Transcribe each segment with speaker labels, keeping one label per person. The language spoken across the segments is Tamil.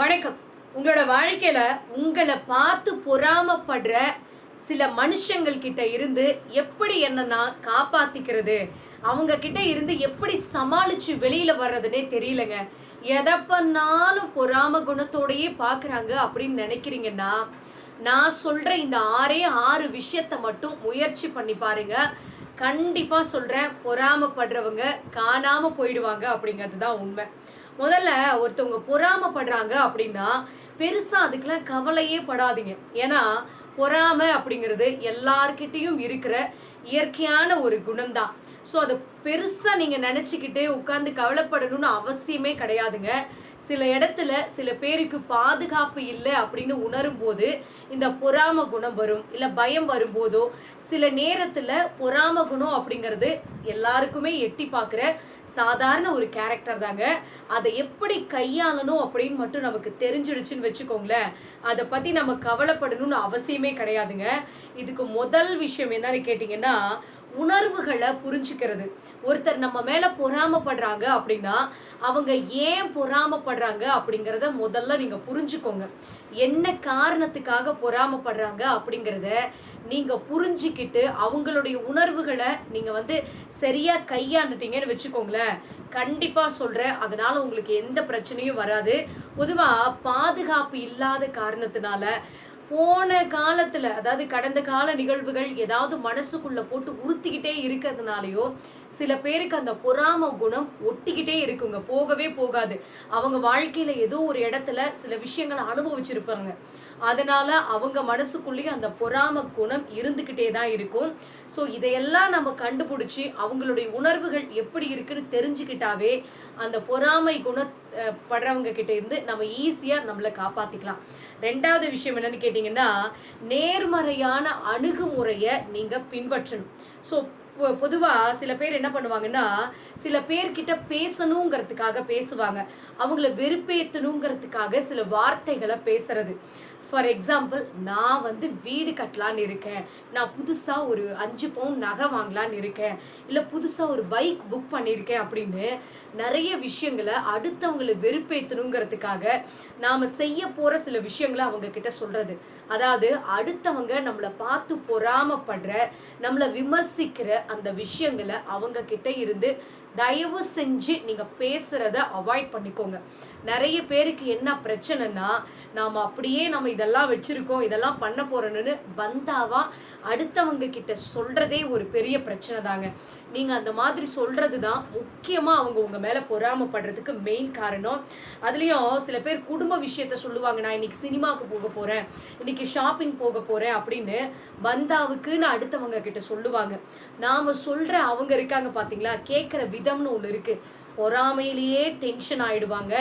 Speaker 1: வணக்கம். உங்களோட வாழ்க்கையில உங்களை பார்த்து பொறாமப்படுற சில மனுஷங்கள் கிட்ட இருந்து எப்படி என்னன்னா காப்பாத்திக்கிறது? அவங்க கிட்ட இருந்து எப்படி சமாளிச்சு வெளியில வர்றதுன்னே தெரியலங்க. எதை பண்ணாலும் பொறாம குணத்தோடயே பாக்குறாங்க அப்படின்னு நினைக்கிறீங்கன்னா நான் சொல்ற இந்த ஆறே ஆறு விஷயத்த மட்டும் முயற்சி பண்ணி பாருங்க. கண்டிப்பா சொல்றேன் பொறாமப்படுறவங்க காணாம போயிடுவாங்க அப்படிங்கிறது தான் உண்மை. முதல்ல ஒருத்தவங்க பொறாமப்படுறாங்க அப்படின்னா பெருசா அதுக்கெல்லாம் கவலையே படாதீங்க. ஏன்னா பொறாமை அப்படிங்கிறது எல்லார்கிட்டயும் இருக்கிற இயற்கையான ஒரு குணம்தான். ஸோ அதை பெருசா நீங்க நினைச்சுக்கிட்டு உட்காந்து கவலைப்படணும்னு அவசியமே கிடையாதுங்க. சில இடத்துல சில பேருக்கு பாதுகாப்பு இல்லை அப்படின்னு உணரும் போது இந்த பொறாம குணம் வரும் இல்ல பயம் வரும்போதோ சில நேரத்துல பொறாம குணம் அப்படிங்கிறது எல்லாருக்குமே எட்டி பார்க்குற சாதாரண ஒரு கேரக்டர் தாங்க. அதை எப்படி கையாளணும் அப்படின்னு மட்டும் நமக்கு தெரிஞ்சிடுச்சுன்னு வச்சுக்கோங்களேன். அதை பத்தி நம்ம கவலைப்படணும்னு அவசியமே கிடையாதுங்க. இதுக்கு முதல் விஷயம் என்னன்னு கேட்டிங்கன்னா உணர்வுகளை புரிஞ்சுக்கிறது. ஒருத்தர் நம்ம மேல பொறாமப்படுறாங்க அப்படின்னா அவங்க ஏன் பொறாமப்படுறாங்க அப்படிங்கிறத முதல்ல நீங்க புரிஞ்சுக்கோங்க. என்ன காரணத்துக்காக பொறாமப்படுறாங்க அப்படிங்கிறத நீங்க புரிஞ்சுக்கிட்டு அவங்களுடைய உணர்வுகளை நீங்க வந்து சரியா கையாண்டுட்டீங்கன்னு வச்சுக்கோங்களேன். கண்டிப்பா சொல்றேன். அதனால உங்களுக்கு எந்த பிரச்சனையும் வராது. பொதுவா பாதுகாப்பு இல்லாத காரணத்தினால போன காலத்துல அதாவது கடந்த கால நிகழ்வுகள் ஏதாவது மனசுக்குள்ள போட்டு உறுத்திக்கிட்டே இருக்கிறதுனாலயோ சில பேருக்கு அந்த பொறாம குணம் ஒட்டிக்கிட்டே இருக்குங்க. போகவே போகாது. அவங்க வாழ்க்கையில ஏதோ ஒரு இடத்துல சில விஷயங்களை அனுபவிச்சிருப்பாங்க. அதனால அவங்க மனசுக்குள்ளேயே அந்த பொறாம குணம் இருந்துக்கிட்டே தான் இருக்கும். ஸோ இதையெல்லாம் நம்ம கண்டுபிடிச்சி அவங்களுடைய உணர்வுகள் எப்படி இருக்குன்னு தெரிஞ்சுக்கிட்டாவே அந்த பொறாமை குண படுறவங்க கிட்ட இருந்து நம்ம ஈஸியாக நம்மளை காப்பாற்றிக்கலாம் ரெண்டாவது விஷயம் என்னன்னு கேட்டிங்கன்னா நேர்மறையான அணுகுமுறையை நீங்கள் பின்பற்றணும். ஸோ பொதுவா சில பேர் என்ன பண்ணுவாங்கன்னா சில பேர்கிட்ட பேசணுங்கிறதுக்காக பேசுவாங்க. அவங்கள வெறுப்பேற்றணுங்கிறதுக்காக சில வார்த்தைகளை பேசுறது. ஃபார் எக்ஸாம்பிள் நான் வந்து வீடு கட்டலான்னு இருக்கேன். நான் புதுசாக ஒரு அஞ்சு பவுன் நகை வாங்கலான்னு இருக்கேன். இல்லை புதுசாக ஒரு பைக் புக் பண்ணியிருக்கேன் அப்படின்னு நிறைய விஷயங்களை அடுத்தவங்களை வெறுப்பேற்றணுங்கிறதுக்காக நாம் செய்ய போகிற சில விஷயங்களை அவங்க கிட்ட சொல்கிறது அதாவது அடுத்தவங்க நம்மளை பார்த்து பொறாமப்படுற நம்மளை விமர்சிக்கிற அந்த விஷயங்களை அவங்க கிட்ட இருந்து தயவு செஞ்சு நீங்க பேசுகிறத அவாய்ட் பண்ணிக்கோங்க. நிறைய பேருக்கு என்ன பிரச்சனைனா நாம அப்படியே நம்ம இதெல்லாம் வச்சிருக்கோம் இதெல்லாம் பண்ண போறோம்னு வந்தாவா அடுத்தவங்க கிட்ட சொல்றதே ஒரு பெரிய பிரச்சனை தாங்க. நீங்க அந்த மாதிரி சொல்கிறது தான் முக்கியமா அவங்க உங்க மேல பொறாமப்படுறதுக்கு மெயின் காரணம். அதுலயும் சில பேர் குடும்ப விஷயத்த சொல்லுவாங்க நான் இன்னைக்கு சினிமாவுக்கு போக போறேன் இன்னைக்கு ஷாப்பிங் போக போறேன் அப்படின்னு பந்தாவுக்குன்னு அடுத்தவங்க கிட்ட சொல்லுவாங்க. நாம சொல்ற அவங்க இருக்காங்க பாத்தீங்களா கேட்குற விதம்னு ஒன்று இருக்கு. பொறாமையிலேயே டென்ஷன் ஆயிடுவாங்க.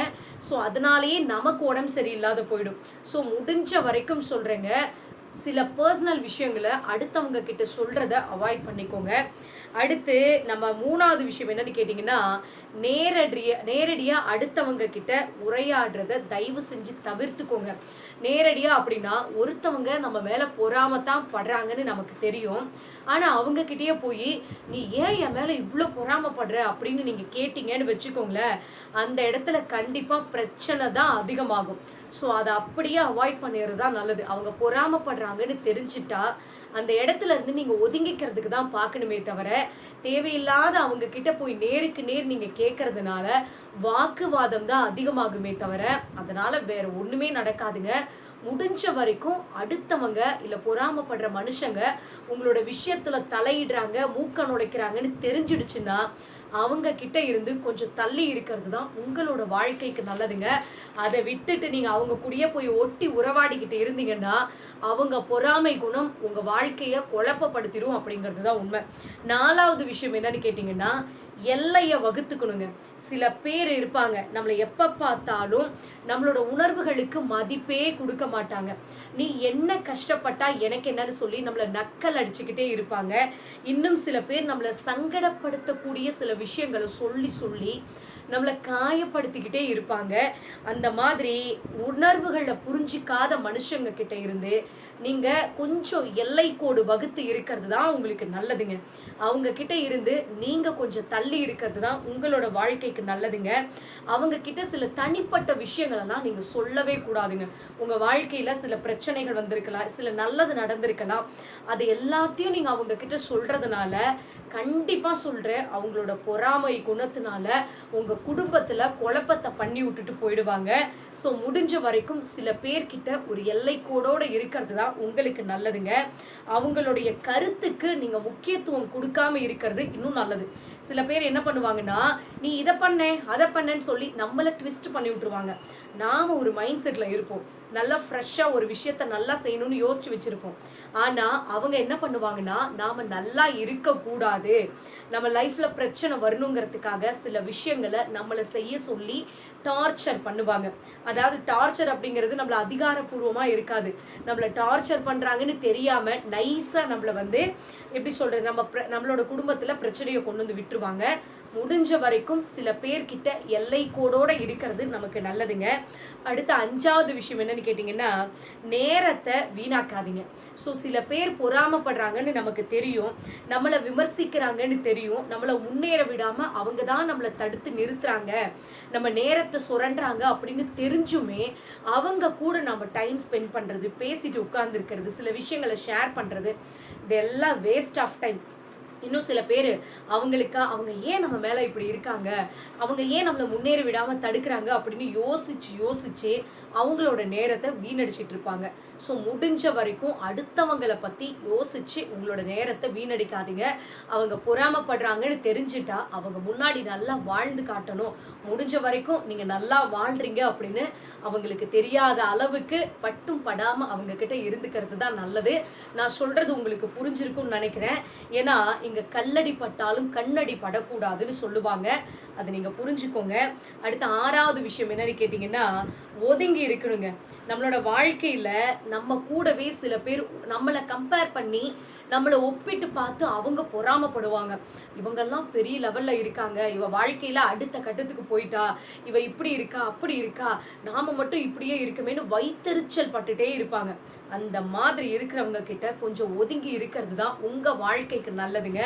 Speaker 1: ஸோ அதனாலேயே நமக்கு உடம்பு சரியில்லாத போயிடும். ஸோ முடிஞ்ச வரைக்கும் சொல்கிறேங்க சில பர்சனல் விஷயங்களை அடுத்தவங்க கிட்ட சொல்கிறத அவாய்ட் பண்ணிக்கோங்க. அடுத்து நம்ம மூணாவது விஷயம் என்னன்னு கேட்டிங்கன்னா நேரடிய நேரடியாக அடுத்தவங்க கிட்ட உரையாடுறத தயவு செஞ்சு தவிர்த்துக்கோங்க. நேரடியா அப்படின்னா ஒருத்தவங்க நம்ம மேல பொறாமத்தான் படுறாங்கன்னு நமக்கு தெரியும். ஆனா அவங்க கிட்டயே போய் நீ ஏன் என் மேல இவ்வளோ பொறாமப்படுற? அப்படின்னு நீங்க கேட்டீங்கன்னு வச்சுக்கோங்களேன் அந்த இடத்துல கண்டிப்பா பிரச்சனை தான் அதிகமாகும். ஸோ அதை அப்படியே அவாய்ட் பண்ணிடுறது தான் நல்லது. அவங்க பொறாமப்படுறாங்கன்னு தெரிஞ்சிட்டா அந்த இடத்துல இருந்து நீங்க ஒதுங்கிக்கிறதுக்கு தான் பார்க்கணுமே தவிர தேவையில்லாத அவங்க கிட்ட போய் நேருக்கு நேர் நீங்க கேட்கறதுனால வாக்குவாதம் தான் அதிகமாகுமே தவிர அதனால வேற ஒண்ணுமே நடக்காதுங்க. முடிஞ்ச வரைக்கும் அடுத்தவங்க இல்ல பொறாமப்படுற மனுஷங்க உங்களோட விஷயத்துல தலையிடுறாங்க மூக்க நுழைக்கிறாங்கன்னு தெரிஞ்சிடுச்சுன்னா அவங்க கிட்ட இருந்து கொஞ்சம் தள்ளி இருக்கிறது தான் உங்களோட வாழ்க்கைக்கு நல்லதுங்க. அதை விட்டுட்டு நீங்க அவங்க கூடயே போய் ஒட்டி உறவாடிக்கிட்டு இருந்தீங்கன்னா அவங்க பொறாமை குணம் உங்க வாழ்க்கைய குழப்பப்படுத்திடும் அப்படிங்கிறது தான் உண்மை. நாலாவது விஷயம் என்னன்னு கேட்டிங்கன்னா எல்லையை வகுத்துக்கணுங்க. சில பேர் இருப்பாங்க. நம்மளை எப்போ பார்த்தாலும் நம்மளோட உணர்வுகளுக்கு மதிப்பே கொடுக்க மாட்டாங்க. நீ என்ன கஷ்டப்பட்டா எனக்கு என்னன்னு சொல்லி நம்மளை நக்கல் அடிச்சுக்கிட்டே இருப்பாங்க. இன்னும் சில பேர் நம்மளை சங்கடப்படுத்தக்கூடிய சில விஷயங்களை சொல்லி சொல்லி நம்மளை காயப்படுத்திக்கிட்டே இருப்பாங்க. அந்த மாதிரி உணர்வுகளை புரிஞ்சிக்காத மனுஷங்க கிட்ட இருந்து நீங்க கொஞ்சம் எல்லை கோடு வகுத்து இருக்கிறது தான் உங்களுக்கு நல்லதுங்க. அவங்க கிட்ட இருந்து நீங்க கொஞ்சம் தள்ளி இருக்கிறது தான் உங்களோட வாழ்க்கைக்கு நல்லதுங்க. அவங்க கிட்ட சில தனிப்பட்ட விஷயங்களெல்லாம் நீங்கள் நீங்க சொல்லவே கூடாதுங்க. உங்க வாழ்க்கையில சில பிரச்சனைகள் வந்திருக்கலாம் சில நல்லது நடந்திருக்கலாம். அது எல்லாத்தையும் நீங்க அவங்க கிட்ட சொல்றதுனால கண்டிப்பா சொல்றேன் அவங்களோட பொறாமை குணத்தினால உங்க குடும்பத்துல குழப்பத்தை பண்ணி விட்டுட்டு போயிடுவாங்க. ஸோ முடிஞ்ச வரைக்கும் சில பேர்கிட்ட ஒரு எல்லைக்கோடோட இருக்கிறது தான் உங்களுக்கு நல்லதுங்க. அவங்களுடைய கருத்துக்கு நீங்கள் முக்கியத்துவம் கொடுக்காம இருக்கிறது இன்னும் நல்லது. சில பேர் என்ன பண்ணுவாங்கன்னா நீ இதை பண்ண அதை பண்ணேன்னு சொல்லி நம்மளை ட்விஸ்ட் பண்ணி விட்டுருவாங்க. நாம ஒரு மைண்ட் செட்டில் இருப்போம். நல்லா ஃப்ரெஷ்ஷாக ஒரு விஷயத்த நல்லா செய்யணும்னு யோசிச்சு வச்சிருப்போம். ஆனால் அவங்க என்ன பண்ணுவாங்கன்னா நாம நல்லா இருக்கக்கூடாது. நம்ம லைஃப்ல பிரச்சனை வரணுங்கிறதுக்காக சில விஷயங்களை நம்மளை செய்ய சொல்லி டார்ச்சர் பண்ணுவாங்க. அதாவது டார்ச்சர் அப்படிங்கிறது நம்மள அதிகாரப்பூர்வமா இருக்காது. நம்மள டார்ச்சர் பண்றாங்கன்னு தெரியாம நைஸாக நம்மள வந்து எப்படி சொல்றது நம்ம நம்மளோட குடும்பத்துல பிரச்சனையை கொண்டு வந்து விட்டுருவாங்க. முடிஞ்ச வரைக்கும் சில பேர்கிட்ட எல்லை கோடோட இருக்கிறது நமக்கு நல்லதுங்க. அடுத்த அஞ்சாவது விஷயம் என்னன்னு கேட்டிங்கன்னா நேரத்தை வீணாக்காதீங்க. ஸோ சில பேர் பொறாமப்படுறாங்கன்னு நமக்கு தெரியும். நம்மளை விமர்சிக்கிறாங்கன்னு தெரியும். நம்மளை முன்னேற விடாமல் அவங்க தான் நம்மளை தடுத்து நிறுத்துறாங்க. நம்ம நேரத்தை சுரண்டுறாங்க அப்படின்னு தெரிஞ்சுமே அவங்க கூட நம்ம டைம் ஸ்பெண்ட் பண்ணுறது பேசிட்டு உட்கார்ந்துருக்கிறது சில விஷயங்களை ஷேர் பண்ணுறது இதெல்லாம் வேஸ்ட் ஆஃப் டைம் இன்னும் சில பேர் அவங்களுக்கா அவங்க ஏன் நம்ம மேலே இப்படி இருக்காங்க? அவங்க ஏன் நம்மளை முன்னேறி விடாமல் தடுக்கிறாங்க? அப்படின்னு யோசிச்சு யோசிச்சு அவங்களோட நேரத்தை வீணடிச்சிட்டு இருப்பாங்க. ஸோ முடிஞ்ச வரைக்கும் அடுத்தவங்களை பற்றி யோசிச்சு உங்களோட நேரத்தை வீணடிக்காதீங்க. அவங்க பொறாமப்படுறாங்கன்னு தெரிஞ்சுட்டா அவங்க முன்னாடி நல்லா வாழ்ந்து காட்டணும். முடிஞ்ச வரைக்கும் நீங்கள் நல்லா வாழ்றீங்க அப்படின்னு அவங்களுக்கு தெரியாத அளவுக்கு பட்டும் படாமல் அவங்க கிட்ட இருந்துக்கிறது தான் நல்லது. நான் சொல்றது உங்களுக்கு புரிஞ்சிருக்கும்னு நினைக்கிறேன். ஏன்னா இங்க கல்லடி பட்டாலும் கண்ணடி படக்கூடாதுன்னு சொல்லுவாங்க. அதை நீங்கள் புரிஞ்சுக்கோங்க. அடுத்த ஆறாவது விஷயம் என்னன்னு கேட்டிங்கன்னா ஒதுங்கி இருக்கணுங்க. நம்மளோட வாழ்க்கையில் நம்ம கூடவே சில பேர் நம்மளை கம்பேர் பண்ணி நம்மளை ஒப்பிட்டு பார்த்து அவங்க பொறாமப்படுவாங்க. இவங்கெல்லாம் பெரிய லெவலில் இருக்காங்க. இவ வாழ்க்கையில் அடுத்த கட்டத்துக்கு போயிட்டா. இவ இப்படி இருக்கா அப்படி இருக்கா. நாம் மட்டும் இப்படியே இருக்கமேன்னு வைத்தறிச்சல் பட்டுட்டே இருப்பாங்க. அந்த மாதிரி இருக்கிறவங்க கிட்ட கொஞ்சம் ஒதுங்கி இருக்கிறது தான் உங்கள் வாழ்க்கைக்கு நல்லதுங்க.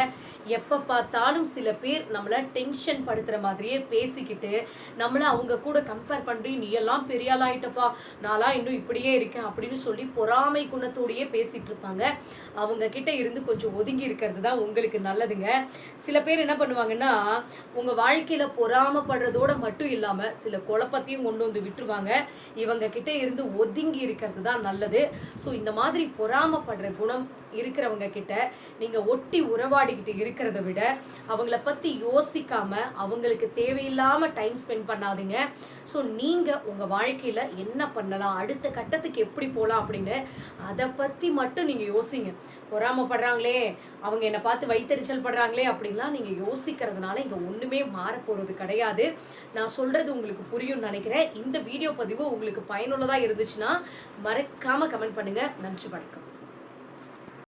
Speaker 1: எப்போ பார்த்தாலும் சில பேர் நம்மளை டென்ஷன் படுத்துகிற மாதிரியே பேசிக்கிட்டு நம்மள அவங்க கூட கம்பேர் பண்ணி நீ எல்லாம் பெரிய ஆளாயிட்டப்பா நான்லாம் இன்னும் இப்படியே இருக்கேன் அப்படின்னு சொல்லி பொறாமை குணத்தோடயே பேசிட்டு இருப்பாங்க. அவங்க கிட்ட இருந்து கொஞ்சம் ஒதுங்கி இருக்கிறது தான் உங்களுக்கு நல்லதுங்க. சில பேர் என்ன பண்ணுவாங்கன்னா உங்க வாழ்க்கையில பொறாமப்படுறதோட மட்டும் இல்லாம சில குழப்பத்தையும் கொண்டு வந்து விட்டுருவாங்க. இவங்க கிட்ட இருந்து ஒதுங்கி இருக்கிறது தான் நல்லது. ஸோ இந்த மாதிரி பொறாமப்படுற குணம் இருக்கிறவங்க கிட்ட நீங்க ஒட்டி உறவாடிக்கிட்டு இருக்கிறத விட அவங்கள பத்தி யோசிக்காம உங்களுக்கு தேவையில்லாமல் டைம் ஸ்பெண்ட் பண்ணாதீங்க. ஸோ நீங்கள் உங்கள் வாழ்க்கையில் என்ன பண்ணலாம்? அடுத்த கட்டத்துக்கு எப்படி போகலாம் அப்படின்னு அதை பற்றி மட்டும் நீங்கள் யோசிங்க. பொறாமப்படுறாங்களே அவங்க என்னை பார்த்து வைத்தறிச்சல் படுறாங்களே அப்படின்லாம் நீங்கள் யோசிக்கிறதுனால இங்கே ஒன்றுமே மாறப்போகிறது கிடையாது. நான் சொல்கிறது உங்களுக்கு புரியும்னு நினைக்கிறேன். இந்த வீடியோ பதிவு உங்களுக்கு பயனுள்ளதாக இருந்துச்சுன்னா மறக்காமல் கமெண்ட் பண்ணுங்க. நன்றி வணக்கம்.